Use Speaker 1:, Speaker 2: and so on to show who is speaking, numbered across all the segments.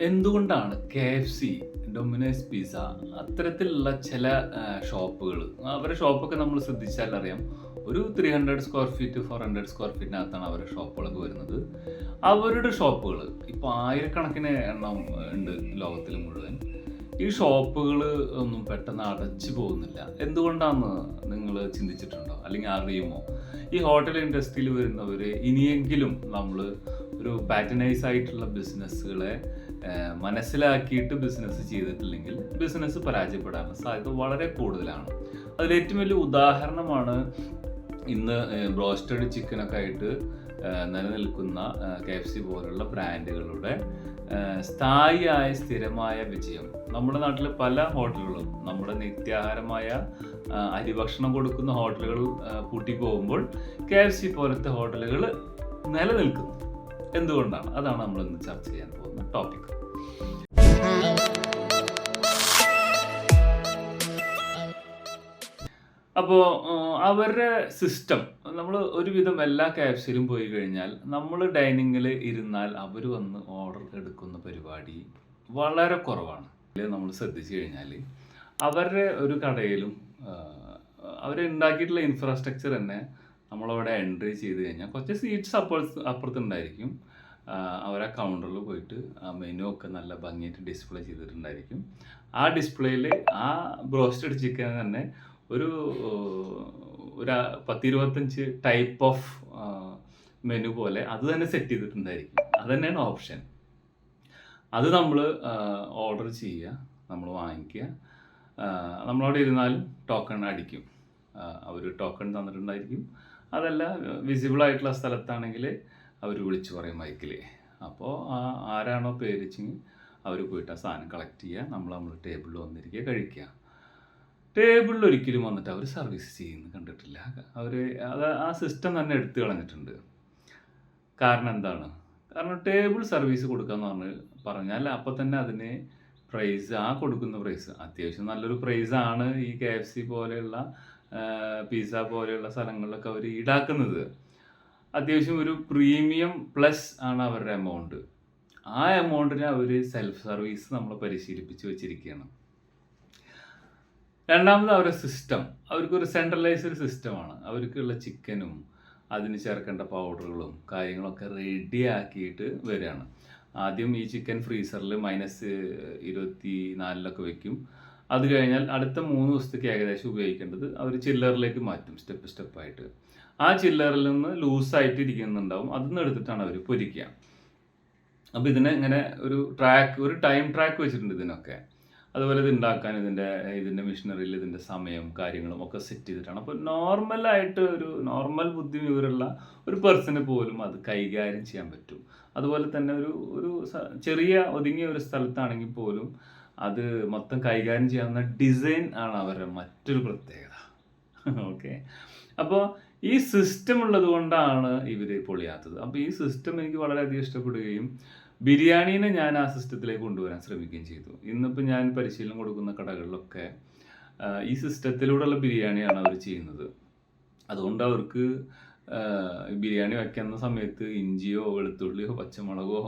Speaker 1: എന്തുകൊണ്ടാണ് K F C Domino's pizza അത്തരത്തിലുള്ള ചില ഷോപ്പുകൾ അവരുടെ ഷോപ്പൊക്കെ നമ്മൾ ശ്രദ്ധിച്ചാൽ അറിയാം. ഒരു three hundred square feet four hundred square ഫീറ്റിനകത്താണ് അവരുടെ ഷോപ്പുകളൊക്കെ വരുന്നത്. അവരുടെ ഷോപ്പുകൾ ഇപ്പോൾ ആയിരക്കണക്കിന് എണ്ണം ഉണ്ട് ലോകത്തിൽ മുഴുവൻ. ഈ ഷോപ്പുകൾ ഒന്നും പെട്ടെന്ന് അടച്ചു പോകുന്നില്ല. എന്തുകൊണ്ടാണെന്ന് നിങ്ങൾ ചിന്തിച്ചിട്ടുണ്ടോ? അല്ലെങ്കിൽ അറിയുമോ? ഈ ഹോട്ടൽ ഇൻഡസ്ട്രിയിൽ വരുന്നവർ ഇനിയെങ്കിലും നമ്മൾ ഒരു പാറ്റനൈസ് ആയിട്ടുള്ള ബിസിനസ്സുകളെ മനസ്സിലാക്കിയിട്ട് ബിസിനസ് ചെയ്തിട്ടില്ലെങ്കിൽ ബിസിനസ് പരാജയപ്പെടാനുള്ള സാധ്യത വളരെ കൂടുതലാണ്. അതിൽ ഏറ്റവും വലിയ ഉദാഹരണമാണ് ഇന്ന് ബ്രോസ്റ്റഡ് ചിക്കനൊക്കെ ആയിട്ട് നിലനിൽക്കുന്ന കെ എഫ് സി പോലുള്ള ബ്രാൻഡുകളുടെ സ്ഥായിയായ സ്ഥിരമായ വിജയം. നമ്മുടെ നാട്ടിൽ പല ഹോട്ടലുകളും നമ്മുടെ നിത്യാഹാരമായ അരി അരിഭക്ഷണം കൊടുക്കുന്ന ഹോട്ടലുകൾ പൂട്ടിപ്പോകുമ്പോൾ കെ എഫ് സി പോലത്തെ ഹോട്ടലുകൾ നിലനിൽക്കുന്നു. എന്തുകൊണ്ടാണ്? അതാണ് നമ്മൾ ഇന്ന് ചർച്ച ചെയ്യാൻ പോകുന്ന ടോപ്പിക് അപ്പോൾ അവരുടെ സിസ്റ്റം നമ്മൾ ഒരുവിധം എല്ലാ ക്യാപ്സിലും പോയി കഴിഞ്ഞാൽ നമ്മൾ ഡൈനിങ്ങിൽ ഇരുന്നാൽ അവർ വന്ന് ഓർഡർ എടുക്കുന്ന പരിപാടി വളരെ കുറവാണ്. നമ്മൾ ശ്രദ്ധിച്ചു കഴിഞ്ഞാൽ അവരുടെ ഒരു കടയിലും അവർ ഉണ്ടാക്കിയിട്ടുള്ള ഇൻഫ്രാസ്ട്രക്ചർ തന്നെ നമ്മളവിടെ എൻട്രി ചെയ്ത് കഴിഞ്ഞാൽ കുറച്ച് സീറ്റ്സ് അപ്പുറത്ത് അപ്പുറത്തുണ്ടായിരിക്കും. ആ, കൗണ്ടറിൽ പോയിട്ട് ആ മെനു ഒക്കെ നല്ല ഭംഗിയായിട്ട് ഡിസ്പ്ലേ ചെയ്തിട്ടുണ്ടായിരിക്കും. ആ ഡിസ്പ്ലേയിൽ ആ ബ്രോസ്റ്റഡ് ചിക്കൻ തന്നെ ഒരു ഒരു പത്തിരുപത്തഞ്ച് ടൈപ്പ് ഓഫ് മെനു പോലെ അത് തന്നെ സെറ്റ് ചെയ്തിട്ടുണ്ടായിരിക്കും. അത് തന്നെയാണ് ഓപ്ഷൻ അത് നമ്മൾ ഓർഡർ ചെയ്യുക നമ്മൾ വാങ്ങിക്കുക. നമ്മളവിടെ ഇരുന്നാലും ടോക്കൺ അടിക്കും. അവർ ടോക്കൺ തന്നിട്ടുണ്ടായിരിക്കും. അതല്ല വിസിബിൾ ആയിട്ടുള്ള സ്ഥലത്താണെങ്കിൽ അവർ വിളിച്ചു പറയും മൈക്കിൽ അപ്പോൾ ആ ആരാണോ പേരിച്ചെങ്കിൽ അവർ പോയിട്ട് ആ സാധനം കളക്ട് ചെയ്യുക. നമ്മൾ നമ്മൾ ടേബിളിൽ വന്നിരിക്കുക കഴിക്കുക. ടേബിളിൽ ഒരിക്കലും വന്നിട്ട് അവർ സർവീസ് ചെയ്യുന്നത് കണ്ടിട്ടില്ല. അവർ അത് ആ സിസ്റ്റം തന്നെ എടുത്തു കളഞ്ഞിട്ടുണ്ട്. കാരണം എന്താണ്? കാരണം ടേബിൾ സർവീസ് കൊടുക്കാന്ന് പറഞ്ഞ് പറഞ്ഞാൽ അപ്പം തന്നെ അതിന് പ്രൈസ് ആ കൊടുക്കുന്ന പ്രൈസ് അത്യാവശ്യം നല്ലൊരു പ്രൈസാണ് ഈ കെ എഫ് സി പോലെയുള്ള പിസ്സ പോലെയുള്ള സ്ഥലങ്ങളിലൊക്കെ അവർ ഈടാക്കുന്നത്. അത്യാവശ്യം ഒരു പ്രീമിയം പ്ലസ് ആണ് അവരുടെ എമൗണ്ട് ആ എമൗണ്ടിന് അവർ സെൽഫ് സർവീസ് നമ്മൾ പരിശീലിപ്പിച്ച് വെച്ചിരിക്കുകയാണ്. രണ്ടാമത് അവരുടെ സിസ്റ്റം അവർക്കൊരു സെൻട്രലൈസ്ഡ് സിസ്റ്റമാണ് അവർക്കുള്ള ചിക്കനും അതിന് ചേർക്കേണ്ട പൗഡറുകളും കാര്യങ്ങളൊക്കെ റെഡിയാക്കിയിട്ട് വരികയാണ്. ആദ്യം ഈ ചിക്കൻ ഫ്രീസറിൽ മൈനസ് ഇരുപത്തി നാലിലൊക്കെ വെക്കും. അത് കഴിഞ്ഞാൽ അടുത്ത മൂന്ന് ദിവസത്തേക്ക് ഏകദേശം ഉപയോഗിക്കേണ്ടത് അവർ ചില്ലറിലേക്ക് മാറ്റും സ്റ്റെപ്പ് സ്റ്റെപ്പായിട്ട്. ആ ചില്ലറിൽ നിന്ന് ലൂസായിട്ട് ഇരിക്കുന്നുണ്ടാവും അതിൽ നിന്ന് എടുത്തിട്ടാണ് അവർ പൊരിക്കുക. അപ്പോൾ ഇതിനെ ഇങ്ങനെ ഒരു ട്രാക്ക് ഒരു ടൈം ട്രാക്ക് വെച്ചിട്ടുണ്ട് ഇതിനൊക്കെ. അതുപോലെ ഇത് ഉണ്ടാക്കാൻ ഇതിന്റെ ഇതിന്റെ മെഷീനറിയിൽ ഇതിന്റെ സമയം കാര്യങ്ങളും ഒക്കെ സെറ്റ് ചെയ്തിട്ടാണ്. അപ്പോൾ നോർമലായിട്ട് ഒരു നോർമൽ ബുദ്ധി വിവരമുള്ള ഒരു പേഴ്സന് പോലും അത് കൈകാര്യം ചെയ്യാൻ പറ്റും. അതുപോലെ തന്നെ ഒരു ഒരു ചെറിയ ഒതുങ്ങിയ ഒരു സ്ഥലത്താണെങ്കിൽ പോലും അത് മൊത്തം കൈകാര്യം ചെയ്യാവുന്ന ഡിസൈൻ ആണ് അവരുടെ മറ്റൊരു പ്രത്യേകത. ഓക്കെ അപ്പോൾ ഈ സിസ്റ്റം ഉള്ളത് കൊണ്ടാണ് ഇവർ പൊളിയാത്തത്. അപ്പോൾ ഈ സിസ്റ്റം എനിക്ക് വളരെയധികം ഇഷ്ടപ്പെടുകയും ബിരിയാണീനെ ഞാൻ ആ സിസ്റ്റത്തിലേക്ക് കൊണ്ടുവരാൻ ശ്രമിക്കുകയും ചെയ്തു. ഇന്നിപ്പോൾ ഞാൻ പരിശീലനം കൊടുക്കുന്ന കടകളിലൊക്കെ ഈ സിസ്റ്റത്തിലൂടെയുള്ള ബിരിയാണിയാണ് അവർ ചെയ്യുന്നത്. അതുകൊണ്ട് അവർക്ക് ബിരിയാണി വയ്ക്കുന്ന സമയത്ത് ഇഞ്ചിയോ വെളുത്തുള്ളിയോ പച്ചമുളകോ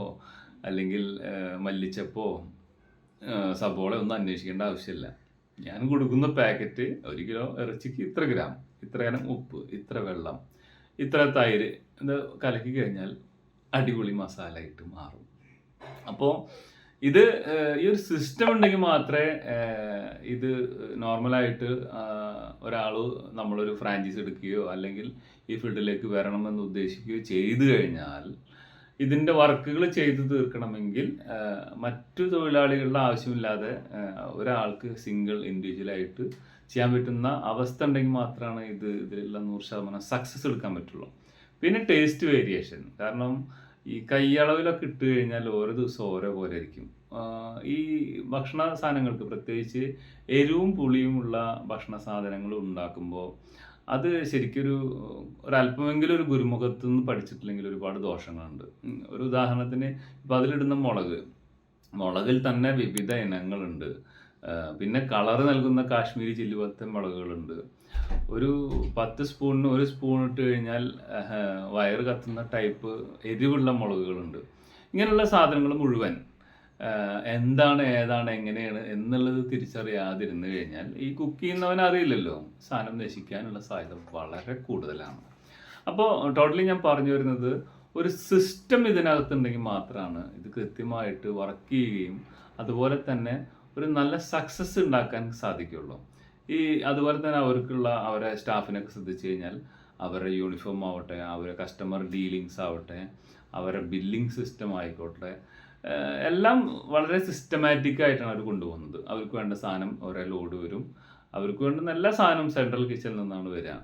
Speaker 1: അല്ലെങ്കിൽ മല്ലിച്ചപ്പോ സബോള ഒന്നും അന്വേഷിക്കേണ്ട ആവശ്യമില്ല. ഞാൻ കൊടുക്കുന്ന പാക്കറ്റ് ഒരു കിലോ ഇറച്ചിക്ക് ഇത്ര ഗ്രാം ഇത്ര ഗ്രാം ഉപ്പ് ഇത്ര വെള്ളം ഇത്ര തൈര് ഇത് കലക്കി കഴിഞ്ഞാൽ അടിപൊളി മസാല ആയിട്ട് മാറും. അപ്പോൾ ഇത് ഈ ഒരു സിസ്റ്റം ഉണ്ടെങ്കിൽ മാത്രമേ ഇത് നോർമലായിട്ട് ഒരാൾ നമ്മളൊരു ഫ്രാഞ്ചൈസ് എടുക്കുകയോ അല്ലെങ്കിൽ ഈ ഫീൽഡിലേക്ക് വരണമെന്ന് ഉദ്ദേശിക്കുകയോ ചെയ്തു കഴിഞ്ഞാൽ ഇതിന്റെ വർക്കുകൾ ചെയ്തു തീർക്കണമെങ്കിൽ മറ്റു തൊഴിലാളികളുടെ ആവശ്യമില്ലാതെ ഒരാൾക്ക് സിംഗിൾ ഇൻഡിവിജ്വലായിട്ട് ചെയ്യാൻ പറ്റുന്ന അവസ്ഥ ഉണ്ടെങ്കിൽ മാത്രമാണ് ഇത് ഇതിലുള്ള നൂറ് ശതമാനം സക്സസ് എടുക്കാൻ പറ്റുള്ളൂ. പിന്നെ ടേസ്റ്റ് വേരിയേഷൻ കാരണം ഈ കൈയളവിലൊക്കെ ഇട്ട് കഴിഞ്ഞാൽ ഓരോ ദിവസം ഓരോ പോലെ ആയിരിക്കും. ഈ ഭക്ഷണ സാധനങ്ങൾക്ക് പ്രത്യേകിച്ച് എരിവും പുളിയുമുള്ള ഭക്ഷണ സാധനങ്ങൾ ഉണ്ടാക്കുമ്പോൾ അത് ശരിക്കൊരു ഒരല്പമെങ്കിലും ഒരു ഗുരുമുഖത്തു നിന്ന് പഠിച്ചിട്ടില്ലെങ്കിൽ ഒരുപാട് ദോഷങ്ങളുണ്ട്. ഒരു ഉദാഹരണത്തിന് ഇപ്പം അതിലിടുന്ന മുളക്. മുളകിൽ തന്നെ വിവിധ ഇനങ്ങളുണ്ട്. പിന്നെ കളർ നൽകുന്ന കാശ്മീരി ചില്ലി പോലത്തെ മുളകുകളുണ്ട്. ഒരു പത്ത് സ്പൂണിന് ഒരു സ്പൂൺ ഇട്ട് കഴിഞ്ഞാൽ വയറ് കത്തുന്ന ടൈപ്പ് എരിവുള്ള മുളകുകളുണ്ട്. ഇങ്ങനെയുള്ള സാധനങ്ങൾ മുഴുവൻ എന്താണ് ഏതാണ് എങ്ങനെയാണ് എന്നുള്ളത് തിരിച്ചറിയാതിരുന്നു കഴിഞ്ഞാൽ ഈ കുക്ക് ചെയ്യുന്നവൻ അറിയില്ലല്ലോ. സാധനം നശിക്കാനുള്ള സാധ്യത വളരെ കൂടുതലാണ്. അപ്പോൾ ടോട്ടലി ഞാൻ പറഞ്ഞു വരുന്നത് ഒരു സിസ്റ്റം ഇതിനകത്തുണ്ടെങ്കിൽ മാത്രമാണ് ഇത് കൃത്യമായിട്ട് വർക്ക് ചെയ്യുകയും അതുപോലെ തന്നെ ഒരു നല്ല സക്സസ് ഉണ്ടാക്കാൻ സാധിക്കുള്ളൂ ഈ അതുപോലെ തന്നെ അവർക്കുള്ള അവരെ സ്റ്റാഫിനൊക്കെ ശ്രദ്ധിച്ചു കഴിഞ്ഞാൽ അവരുടെ യൂണിഫോം ആവട്ടെ അവരുടെ കസ്റ്റമർ ഡീലിങ്സ് ആവട്ടെ അവരുടെ ബില്ലിംഗ് സിസ്റ്റം ആയിക്കോട്ടെ എല്ലാം വളരെ സിസ്റ്റമാറ്റിക് ആയിട്ടാണ് അവർ കൊണ്ടുപോകുന്നത്. അവർക്ക് വേണ്ട സാധനം ഒരേ ലോഡ് വരും. അവർക്ക് വേണ്ട നല്ല സാധനം സെൻട്രൽ കിച്ചണിൽ നിന്നാണ് വരിക.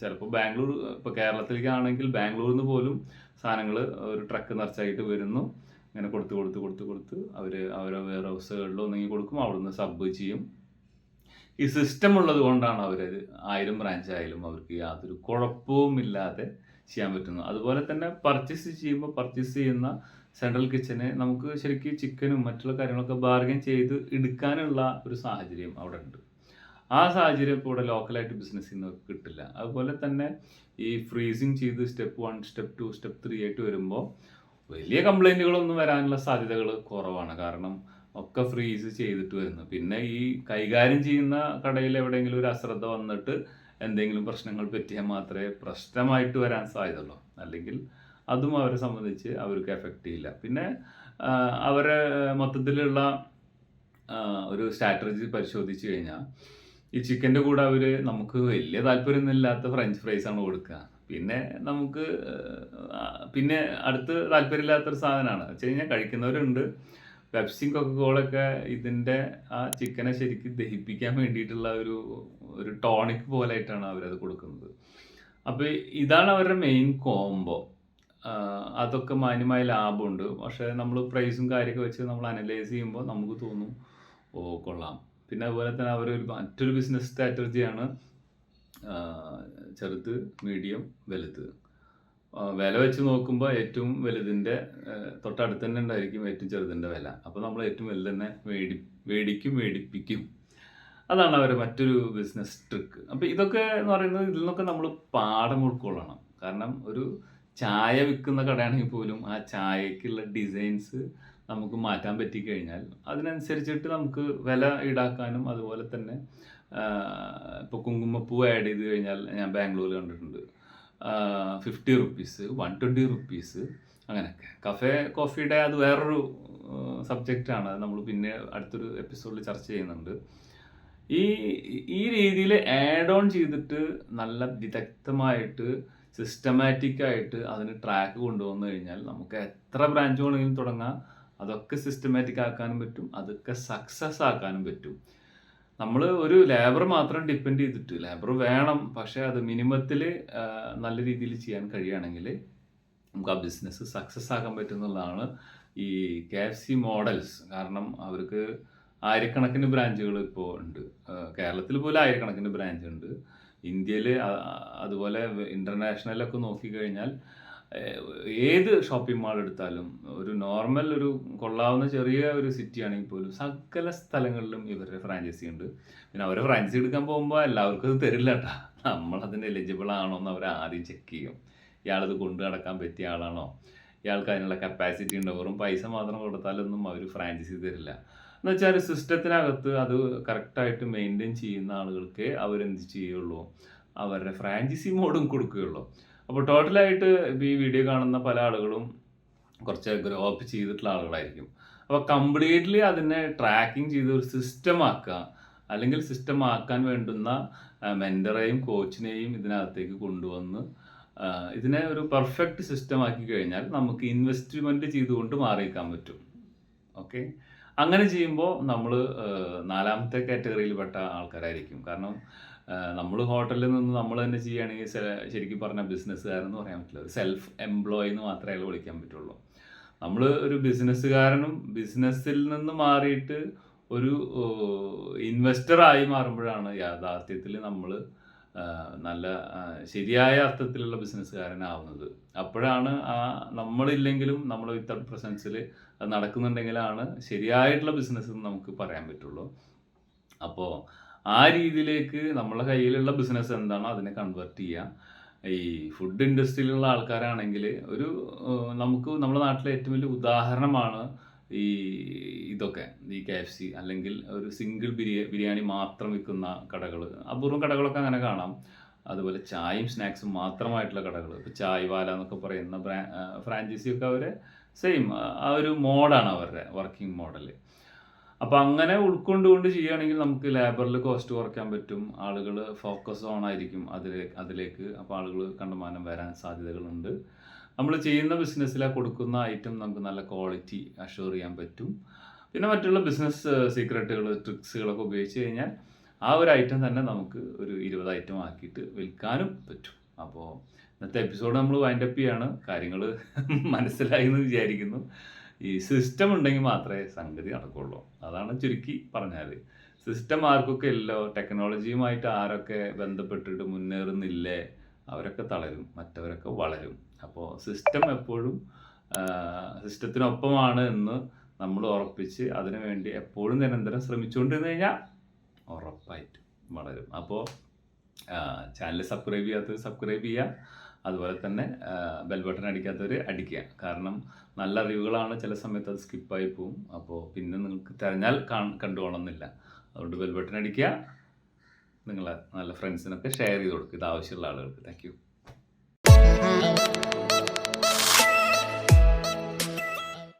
Speaker 1: ചിലപ്പോൾ ബാംഗ്ലൂർ ഇപ്പോൾ കേരളത്തിലേക്കാണെങ്കിൽ ബാംഗ്ലൂരിൽ നിന്ന് പോലും സാധനങ്ങൾ ഒരു ട്രക്ക് നിറച്ചായിട്ട് വരുന്നു. ഇങ്ങനെ കൊടുത്ത് കൊടുത്ത് കൊടുത്ത് കൊടുത്ത് അവർ അവരെ വേറെ ഹൗസുകളിലോ ഒന്നെങ്കിൽ കൊടുക്കും. അവിടുന്ന് സബ് ചെയ്യും. ഈ സിസ്റ്റം ഉള്ളത് കൊണ്ടാണ് അവർ ആയിരം ബ്രാഞ്ച് ആയാലും അവർക്ക് യാതൊരു കുഴപ്പവും ഇല്ലാതെ ചെയ്യാൻ പറ്റുന്നത്. അതുപോലെ തന്നെ പർച്ചേസ് ചെയ്യുമ്പോൾ പർച്ചേസ് ചെയ്യുന്ന സെൻട്രൽ കിച്ചന് നമുക്ക് ശരിക്കും ചിക്കനും മറ്റുള്ള കാര്യങ്ങളൊക്കെ ബാർഗൻ ചെയ്ത് എടുക്കാനുള്ള ഒരു സാഹചര്യം അവിടെ ഉണ്ട്. ആ സാഹചര്യം ഇപ്പോൾ ഇവിടെ ലോക്കലായിട്ട് ബിസിനസ് ചെയ്യുന്നവർക്ക് കിട്ടില്ല. അതുപോലെ തന്നെ ഈ ഫ്രീസിങ് ചെയ്ത് step one step two step three ആയിട്ട് വരുമ്പോൾ വലിയ കംപ്ലൈന്റുകളൊന്നും വരാനുള്ള സാധ്യതകൾ കുറവാണ്. കാരണം ഒക്കെ ഫ്രീസ് ചെയ്തിട്ട് വരുന്നു. പിന്നെ ഈ കൈകാര്യം ചെയ്യുന്ന കടയിൽ എവിടെയെങ്കിലും ഒരു അശ്രദ്ധ വന്നിട്ട് എന്തെങ്കിലും പ്രശ്നങ്ങൾ പറ്റിയാൽ മാത്രമേ പ്രശ്നമായിട്ട് വരാൻ സാധ്യതയുള്ളൂ. അല്ലെങ്കിൽ അതും അവരെ സംബന്ധിച്ച് അവർക്ക് എഫക്റ്റ് ചെയ്യില്ല. പിന്നെ അവരെ മൊത്തത്തിലുള്ള ഒരു സ്ട്രാറ്റജി പരിശോധിച്ച് കഴിഞ്ഞാൽ ഈ ചിക്കന്റെ കൂടെ അവർ നമുക്ക് വലിയ താല്പര്യമൊന്നുമില്ലാത്ത ഫ്രഞ്ച് ഫ്രൈസ് ആണ് കൊടുക്കുക. പിന്നെ നമുക്ക് പിന്നെ അടുത്ത് താല്പര്യമില്ലാത്തൊരു സാധനമാണ്. വെച്ച് കഴിഞ്ഞാൽ കഴിക്കുന്നവരുണ്ട്. പെപ്സിയും കൊക്കക്കോളൊക്കെ ഇതിന്റെ ആ ചിക്കനെ ശരിക്കും ദഹിപ്പിക്കാൻ വേണ്ടിയിട്ടുള്ള ഒരു ഒരു ടോണിക് പോലെ ആയിട്ടാണ് അവരത് കൊടുക്കുന്നത്. അപ്പോൾ ഇതാണ് അവരുടെ മെയിൻ കോംബോ അതൊക്കെ മാന്യമായ ലാഭമുണ്ട് പക്ഷേ നമ്മൾ പ്രൈസും കാര്യമൊക്കെ വെച്ച് നമ്മൾ അനലൈസ് ചെയ്യുമ്പോൾ നമുക്ക് തോന്നും ഓ കൊള്ളാം. പിന്നെ അതുപോലെ തന്നെ ഒരു മറ്റൊരു ബിസിനസ് സ്ട്രാറ്റജിയാണ് ചെറുത് മീഡിയം വലുത്. വില വെച്ച് നോക്കുമ്പോൾ ഏറ്റവും വലുതിന്റെ തൊട്ടടുത്ത് തന്നെ ഉണ്ടായിരിക്കും ഏറ്റവും ചെറുതിന്റെ വില. അപ്പോൾ നമ്മൾ ഏറ്റവും വലുത് തന്നെ മേടി മേടിക്കും മേടിപ്പിക്കും. അതാണ് അവരുടെ മറ്റൊരു ബിസിനസ് ട്രിക്ക് അപ്പോൾ ഇതൊക്കെ എന്ന് പറയുന്നത് ഇതിൽ നിന്നൊക്കെ നമ്മൾ പാഠം ഉൾക്കൊള്ളണം. കാരണം ഒരു ചായ വിൽക്കുന്ന കടയാണെങ്കിൽ പോലും ആ ചായക്കുള്ള ഡിസൈൻസ് നമുക്ക് മാറ്റാൻ പറ്റിക്കഴിഞ്ഞാൽ അതിനനുസരിച്ചിട്ട് നമുക്ക് വില ഈടാക്കാനും അതുപോലെ തന്നെ ഇപ്പോൾ കുങ്കുമപ്പൂ ആഡ് ചെയ്ത് കഴിഞ്ഞാൽ ഞാൻ ബാംഗ്ലൂരിൽ കണ്ടിട്ടുണ്ട്. Fifty rupees one twenty rupees അങ്ങനെയൊക്കെ. കഫേ കോഫിയുടെ അത് വേറൊരു സബ്ജക്റ്റാണ് അത് നമ്മൾ പിന്നെ അടുത്തൊരു എപ്പിസോഡിൽ ചർച്ച ചെയ്യുന്നുണ്ട്. ഈ ഈ രീതിയിൽ ആഡ് ഓൺ ചെയ്തിട്ട് നല്ല വിദഗ്ധമായിട്ട് സിസ്റ്റമാറ്റിക് ആയിട്ട് അതിന് ട്രാക്ക് കൊണ്ടുവന്നു കഴിഞ്ഞാൽ നമുക്ക് എത്ര ബ്രാഞ്ച് വേണമെങ്കിലും തുടങ്ങാം. അതൊക്കെ സിസ്റ്റമാറ്റിക് ആക്കാനും പറ്റും. അതൊക്കെ സക്സസ് ആക്കാനും പറ്റും. നമ്മൾ ഒരു ലേബർ മാത്രം ഡിപ്പെൻഡ് ചെയ്തിട്ട് ലേബർ വേണം പക്ഷേ അത് മിനിമത്തിൽ നല്ല രീതിയിൽ ചെയ്യാൻ കഴിയുകയാണെങ്കിൽ നമുക്ക് ആ ബിസിനസ് സക്സസ് ആക്കാൻ പറ്റുന്നതാണ് ഈ കെ എഫ് സി മോഡൽസ് കാരണം അവർക്ക് ആയിരക്കണക്കിന് ബ്രാഞ്ചുകൾ ഇപ്പോൾ ഉണ്ട്. കേരളത്തിൽ പോലും ആയിരക്കണക്കിന് ബ്രാഞ്ച് ഉണ്ട്. ഇന്ത്യയിൽ അതുപോലെ ഇന്റർനാഷണലൊക്കെ നോക്കിക്കഴിഞ്ഞാൽ ഏത് ഷോപ്പിംഗ് മാൾ എടുത്താലും ഒരു നോർമൽ ഒരു കൊള്ളാവുന്ന ചെറിയ ഒരു സിറ്റി ആണെങ്കിൽ പോലും സകല സ്ഥലങ്ങളിലും ഇവരുടെ ഫ്രാഞ്ചൈസി ഉണ്ട്. പിന്നെ അവരെ ഫ്രാഞ്ചൈസി എടുക്കാൻ പോകുമ്പോൾ എല്ലാവർക്കും അത് തരില്ല കേട്ടോ. നമ്മളതിന് എലിജിബിൾ ആണോ എന്ന് അവർ ആദ്യം ചെക്ക് ചെയ്യും. ഇയാളത് കൊണ്ടു നടക്കാൻ പറ്റിയ ആളാണോ? ഇയാൾക്ക് അതിനുള്ള കപ്പാസിറ്റി ഉണ്ടോ. വെറും പൈസ മാത്രം കൊടുത്താലൊന്നും അവർ ഫ്രാഞ്ചൈസി തരില്ല. എന്ന് വെച്ചാൽ സിസ്റ്റത്തിനകത്ത് അത് കറക്റ്റായിട്ട് മെയിന്റെയിൻ ചെയ്യുന്ന ആളുകൾക്ക് അവരെന്ത് ചെയ്യുള്ളൂ അവരുടെ ഫ്രാഞ്ചൈസി മോഡും കൊടുക്കുകയുള്ളൂ. അപ്പോൾ ടോട്ടലായിട്ട് ഈ വീഡിയോ കാണുന്ന പല ആളുകളും കുറച്ച് ഗ്രോപ്പ് ചെയ്തിട്ടുള്ള ആളുകളായിരിക്കും. അപ്പോൾ കംപ്ലീറ്റ്ലി അതിനെ ട്രാക്കിംഗ് ചെയ്ത് ഒരു സിസ്റ്റം ആക്കുക അല്ലെങ്കിൽ സിസ്റ്റം ആക്കാൻ വേണ്ടുന്ന മെന്ററേയും കോച്ചിനെയും ഇതിനകത്തേക്ക് കൊണ്ടുവന്ന് ഇതിനെ ഒരു പെർഫെക്റ്റ് സിസ്റ്റം ആക്കി കഴിഞ്ഞാൽ നമുക്ക് ഇൻവെസ്റ്റ്മെന്റ് ചെയ്തുകൊണ്ട് മാറിയേക്കാൻ പറ്റും. ഓക്കെ അങ്ങനെ ചെയ്യുമ്പോൾ നമ്മൾ നാലാമത്തെ കാറ്റഗറിയിൽപ്പെട്ട ആൾക്കാരായിരിക്കും. കാരണം നമ്മൾ ഹോട്ടലിൽ നിന്ന് നമ്മൾ തന്നെ ചെയ്യുകയാണെങ്കിൽ ശരിക്കും പറഞ്ഞ ബിസിനസ്സുകാരെന്ന് പറയാൻ പറ്റില്ല. ഒരു സെൽഫ് എംപ്ലോയി എന്ന് മാത്രമേ അയാൾ വിളിക്കാൻ പറ്റുള്ളൂ. നമ്മൾ ഒരു ബിസിനസ്സുകാരനും ബിസിനസ്സിൽ നിന്ന് മാറിയിട്ട് ഒരു ഇൻവെസ്റ്റർ ആയി മാറുമ്പോഴാണ് യാഥാർത്ഥ്യത്തിൽ നമ്മൾ നല്ല ശരിയായ അർത്ഥത്തിലുള്ള ബിസിനസ്സുകാരനാവുന്നത്. അപ്പോഴാണ് ആ നമ്മളില്ലെങ്കിലും നമ്മൾ വിത്തൗട്ട് പ്രസൻസിൽ അത് നടക്കുന്നുണ്ടെങ്കിലാണ് ശരിയായിട്ടുള്ള ബിസിനസ് എന്ന് നമുക്ക് പറയാൻ പറ്റുള്ളൂ. അപ്പോൾ ആ രീതിയിലേക്ക് നമ്മളെ കയ്യിലുള്ള ബിസിനസ് എന്താണോ അതിനെ കൺവേർട്ട് ചെയ്യുക ഈ ഫുഡ് ഇൻഡസ്ട്രിയിലുള്ള ആൾക്കാരാണെങ്കിൽ ഒരു നമുക്ക് നമ്മുടെ നാട്ടിലെ ഏറ്റവും വലിയ ഉദാഹരണമാണ് ഈ ഇതൊക്കെ ഈ കെ എഫ് സി അല്ലെങ്കിൽ ഒരു സിംഗിൾ ബിരിയ ബിരിയാണി മാത്രം വിൽക്കുന്ന കടകൾ അപൂർവം കടകളൊക്കെ അങ്ങനെ കാണാം. അതുപോലെ ചായയും സ്നാക്സും മാത്രമായിട്ടുള്ള കടകൾ ഇപ്പോൾ ചായ് വാല എന്നൊക്കെ പറയുന്ന ബ്രാ ഫ്രാഞ്ചൈസിയൊക്കെ അവർ സെയിം ആ ഒരു മോഡാണ് അവരുടെ വർക്കിംഗ് മോഡൽ അപ്പോൾ അങ്ങനെ ഉൾക്കൊണ്ടുകൊണ്ട് ചെയ്യുകയാണെങ്കിൽ നമുക്ക് ലേബറിൽ കോസ്റ്റ് കുറയ്ക്കാൻ പറ്റും. ആളുകൾ ഫോക്കസ് ഓൺ ആയിരിക്കും അതിലേക്ക് അതിലേക്ക്. അപ്പോൾ ആളുകൾ കണ്ടമാനം വരാൻ സാധ്യതകളുണ്ട്. നമ്മൾ ചെയ്യുന്ന ബിസിനസ്സിൽ കൊടുക്കുന്ന ഐറ്റം നമുക്ക് നല്ല ക്വാളിറ്റി അഷ്യൂർ ചെയ്യാൻ പറ്റും. പിന്നെ മറ്റുള്ള ബിസിനസ് സീക്രട്ടുകൾ ട്രിക്സുകളൊക്കെ ഉപയോഗിച്ച് കഴിഞ്ഞാൽ ആ ഒരു ഐറ്റം തന്നെ നമുക്ക് ഒരു ഇരുപത് ഐറ്റം ആക്കിയിട്ട് വിൽക്കാനും പറ്റും. അപ്പോൾ ഇന്നത്തെ എപ്പിസോഡ് നമ്മൾ വൈൻഡപ്പ് ചെയ്യാണ്. കാര്യങ്ങൾ മനസ്സിലായി എന്ന് വിചാരിക്കുന്നു. ഈ സിസ്റ്റം ഉണ്ടെങ്കിൽ മാത്രമേ സംഗതി നടക്കുള്ളൂ. അതാണ് ചുരുക്കി പറഞ്ഞാൽ സിസ്റ്റം ആർക്കൊക്കെ ഇല്ലോ ടെക്നോളജിയുമായിട്ട് ആരൊക്കെ ബന്ധപ്പെട്ടിട്ട് മുന്നേറുന്നില്ലേ അവരൊക്കെ തളരും. മറ്റവരൊക്കെ വളരും. അപ്പോൾ സിസ്റ്റം എപ്പോഴും സിസ്റ്റത്തിനൊപ്പമാണ് എന്ന് നമ്മൾ ഉറപ്പിച്ച് അതിനുവേണ്ടി എപ്പോഴും നിരന്തരം ശ്രമിച്ചുകൊണ്ടിരുന്നു കഴിഞ്ഞാൽ ഉറപ്പായിട്ടും വളരും. അപ്പോൾ ചാനൽ സബ്സ്ക്രൈബ് ചെയ്യാത്തവർ സബ്സ്ക്രൈബ് ചെയ്യുക അതുപോലെ തന്നെ ബെൽ ബട്ടൺ അടിക്കാത്തവർ അടിക്കുക. കാരണം നല്ല അറിവുകളാണ് ചില സമയത്ത് അത് സ്കിപ്പായി പോവും. അപ്പോൾ പിന്നെ നിങ്ങൾക്ക് തിരഞ്ഞാൽ കണ്ടുപോകണമെന്നില്ല അതുകൊണ്ട് ബെൽ ബട്ടൺ അടിക്കുക. നിങ്ങളെ നല്ല ഫ്രണ്ട്സിനൊക്കെ ഷെയർ ചെയ്ത് കൊടുക്കുക. ഇത് ആവശ്യമുള്ള ആളുകൾക്ക്. താങ്ക്